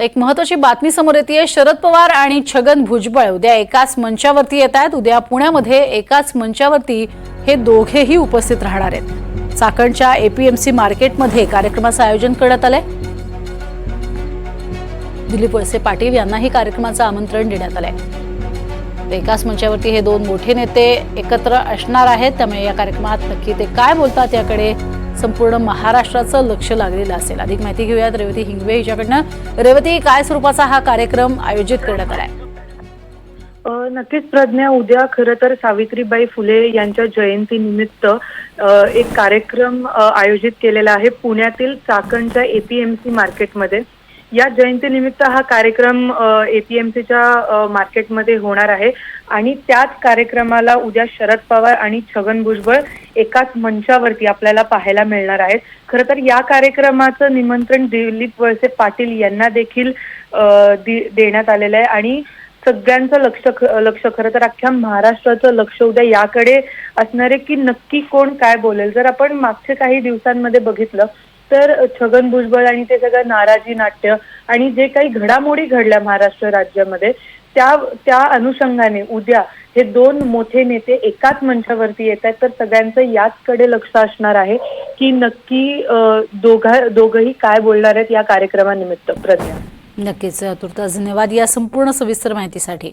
एक महत्वाची बातमी समोर येते शरद पवार आणि छगन भुजबळ उद्या एकाच मंचावरती येत आहेत. उद्या पुण्यामध्ये एकाच मंचावरती हे दोघेही उपस्थित राहणार आहेत. चाकणच्या एपीएमसी मार्केटमध्ये कार्यक्रमाचं आयोजन करण्यात आलंय. दिलीप वळसे पाटील यांनाही कार्यक्रमाचं आमंत्रण देण्यात आलंय. एकाच मंचावरती हे दोन मोठे नेते एकत्र असणार आहेत. त्यामुळे या कार्यक्रमात नक्की ते काय बोलतात याकडे संपूर्ण महाराष्ट्राचं लक्ष लागलेलं असेल. अधिक माहिती घेऊयात रेवती हिंगवे हिच्याकडनं. रेवती काय स्वरूपाचा हा कार्यक्रम आयोजित करण्यात आलाय? नक्कीच प्रज्ञा उद्या खरं तर सावित्रीबाई फुले यांच्या जयंतीनिमित्त एक कार्यक्रम आयोजित केलेला आहे पुण्यातील चाकणच्या एपीएमसी मार्केटमध्ये. या जयंतीनिमित्त हा कार्यक्रम एपीएमसीच्या मार्केटमध्ये होणार आहे. आणि त्याच कार्यक्रमाला उद्या शरद पवार आणि छगन भुजबळ एकाच मंचावरती आपल्याला पाहायला मिळणार आहेत. खरं तर या कार्यक्रमाचं निमंत्रण दिलीप वळसे पाटील यांना देखील देण्यात आलेलं आहे. आणि सगळ्यांचं लक्ष लक्ष खरं तर अख्ख्या महाराष्ट्राचं लक्ष उद्या याकडे असणार आहे की नक्की कोण काय बोलेल. जर आपण मागच्या काही दिवसांमध्ये बघितलं तर छगन भुजबळ आणि ते सगळं नाराजी नाट्य आणि जे काही घडामोडी घडल्या महाराष्ट्र राज्यामध्ये त्या त्या अनुषंगाने उद्या हे दोन मोठे नेते एकाच मंचावरती येत आहेत तर सगळ्यांचं याचकडे लक्ष असणार आहे की नक्की दोघा दोघही काय बोलणार आहेत या कार्यक्रमानिमित्त प्रज्ञा. नक्कीच तुर्तास धन्यवाद या संपूर्ण सविस्तर माहितीसाठी.